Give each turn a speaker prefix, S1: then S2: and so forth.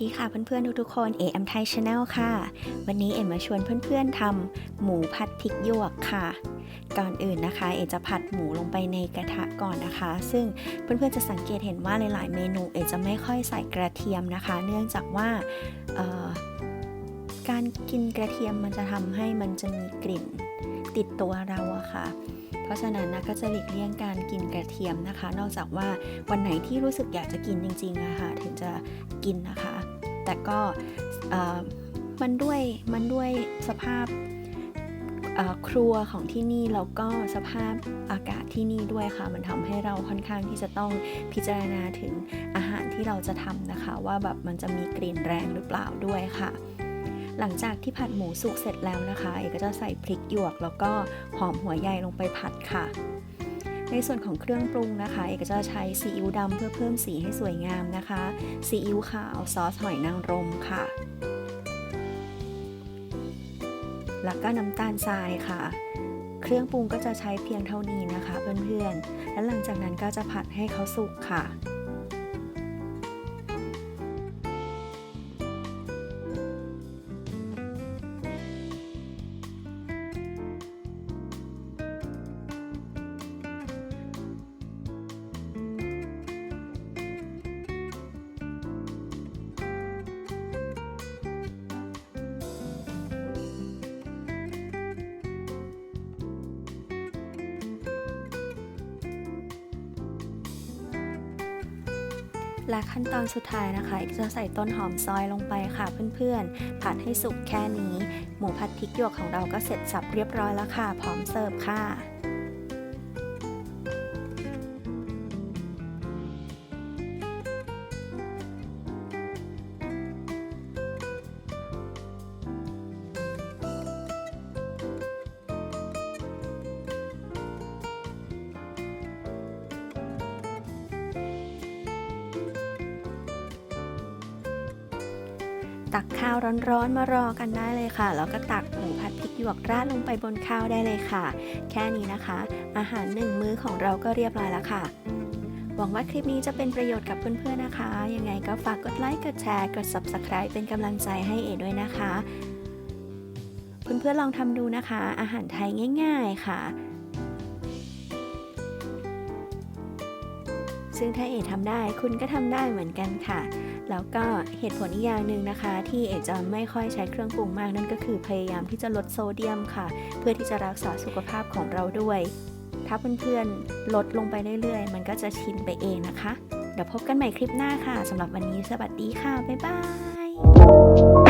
S1: ดีค่ะเพื่อนๆทุกๆคน AM Thai Channel ค่ะ วันนี้เอ็มมาชวนเพื่อนๆทำหมูผัดพริกหยวกค่ะ ก่อนอื่นนะคะ เอจะผัดหมูลงไปในกระทะก่อนนะคะ ซึ่งเพื่อนๆจะสังเกตเห็นว่าหลายๆเมนู เอจะไม่ค่อยใส่กระเทียมนะคะ เนื่องจากว่า การกินกระเทียมมันจะทำให้มันจะมีกลิ่นติดตัวเราอะค่ะ เพราะฉะนั้นนะก็จะหลีกเลี่ยงการกินกระเทียมนะคะ นอกจากว่าวันไหนที่รู้สึกอยากจะกินจริงๆอะค่ะถึงจะกินนะคะ แต่ก็มันด้วยมันด้วยสภาพครัวของที่นี่แล้วก็สภาพอากาศที่นี่ด้วยค่ะ มันทำให้เราค่อนข้างที่จะต้องพิจารณาถึงอาหารที่เราจะทำนะคะ ว่าแบบมันจะมีกลิ่นแรงหรือเปล่าด้วยค่ะ หลังจากที่ผัดหมูสุกเสร็จแล้วนะคะ เอกก็จะใส่พริกหยวก แล้วก็หอมหัวใหญ่ลงไปผัดค่ะ ในส่วนของเครื่องปรุงนะคะ เอกก็จะใช้ซีอิ๊วดำเพื่อเพิ่มสีให้สวยงามนะคะซีอิ๊วขาวซอสหอยนางรมค่ะ แล้วก็น้ำตาลทรายค่ะเครื่องปรุงก็จะใช้เพียงเท่านี้นะคะเพื่อนๆ และหลังจากนั้นก็จะผัดให้เขาสุกค่ะ และขั้นตอนสุดท้ายนะคะจะใส่ต้นหอมซอยลงไปค่ะเพื่อนๆ ผัดให้สุกแค่นี้ หมูผัดพริกหยวกของเราก็เสร็จสับเรียบร้อยแล้วค่ะ พร้อมเสิร์ฟค่ะ ตักข้าวร้อนๆมารอกันได้เลยค่ะ แล้วก็ตักหมูผัดพริกหยวกราดลงไปบนข้าวได้เลยค่ะ แค่นี้นะคะ อาหารหนึ่งมื้อของเราก็เรียบร้อยแล้วค่ะ หวังว่าคลิปนี้จะเป็นประโยชน์กับเพื่อนๆนะคะ ยังไงก็ฝากกดไลค์ กดแชร์ กด Subscribe เป็นกำลังใจให้เอด้วยนะคะ เพื่อนๆลองทำดูนะคะ อาหารไทยง่าย ๆ ค่ะ ซึ่งถ้าเอทำได้คุณก็ทำได้เหมือนกันค่ะ แล้วก็เหตุผลอีกอย่างหนึ่งนะคะ ที่เอจะไม่ค่อยใช้เครื่องปรุงมากนั่นก็คือพยายามที่จะลดโซเดียมค่ะ เพื่อที่จะรักษาสุขภาพของเราด้วย ถ้าเพื่อนๆลดลงไปเรื่อยๆ มันก็จะชินไปเองนะคะ เดี๋ยวพบกันใหม่คลิปหน้าค่ะสำหรับวันนี้สวัสดีค่ะบ๊ายบาย